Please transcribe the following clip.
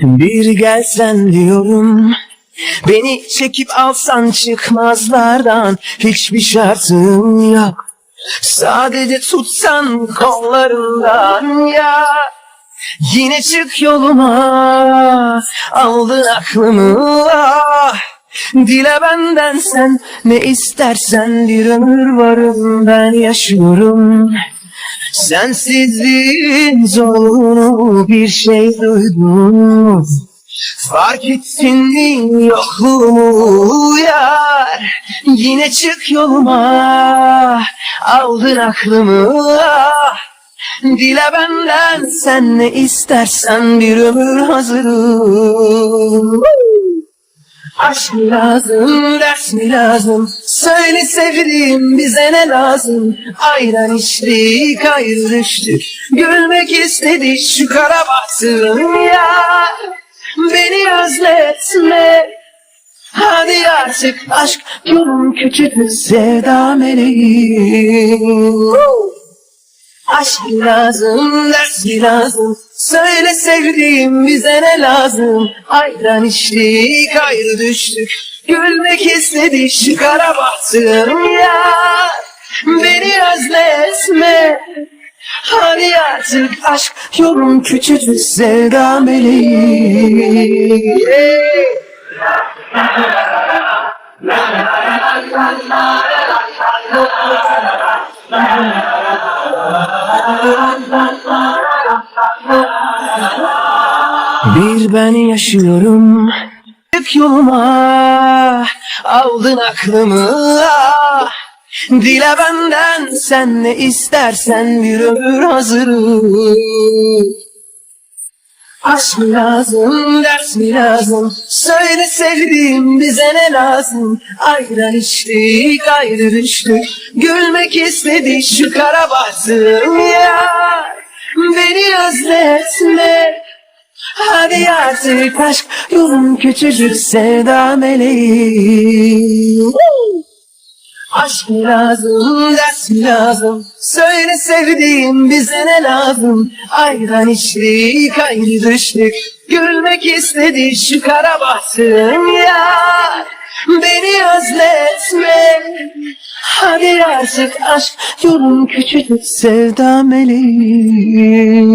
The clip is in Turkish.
Bir gelsen diyorum. Beni çekip alsan çıkmazlardan Hiçbir şartım yok. Sadece tutsan kollarımdan ya. Yine çık yoluma Aldın aklımı. Ah Dile benden sen ne istersen bir ömür varım ben yaşıyorum Sensizliğin zorluğunu bir şey duydum. Fark ettin mi yokluğumu yar Yine çık yoluma Aldın aklımı. Ah Dile benden sen ne istersen bir ömür hazırım Aşk mı lazım, ders mi lazım? Söyle sevdiğim bize ne lazım? Ayran içtik, ayrı düştük. Gülmek istedi şu kara bahtım ya. Beni özletme. Hadi artık aşk yolun küçük sevda meleğim. Aşk lazım, ders lazım. Söyle sevdiğim bize ne lazım? Ayran içtik, ayrı düştük. Gülmek istedi şu kara bahtım ya. Beni özletme. Hadi artık aşk yolun küçücük sevda meleği. Bir ben yaşıyorum Hep yoluma Aldın aklımı ah. Dile benden sen ne istersen bir ömür hazırım Aşk mı lazım, ders mi lazım? Söyle sevdiğim bize ne lazım? Ayran içtik, ayrı düştük. Gülmek istedi şu kara bahtım ya. Beni özletme. Hadi artık aşk yolun küçücük sevda meleği. Aşk lazım, ders lazım? Söyle sevdiğim bize ne lazım? Ayran içtik, ayrı düştük. Gülmek istedi şu kara bahtım ya. Beni özletme. Hadi artık aşk yolun küçücük sevda meleği.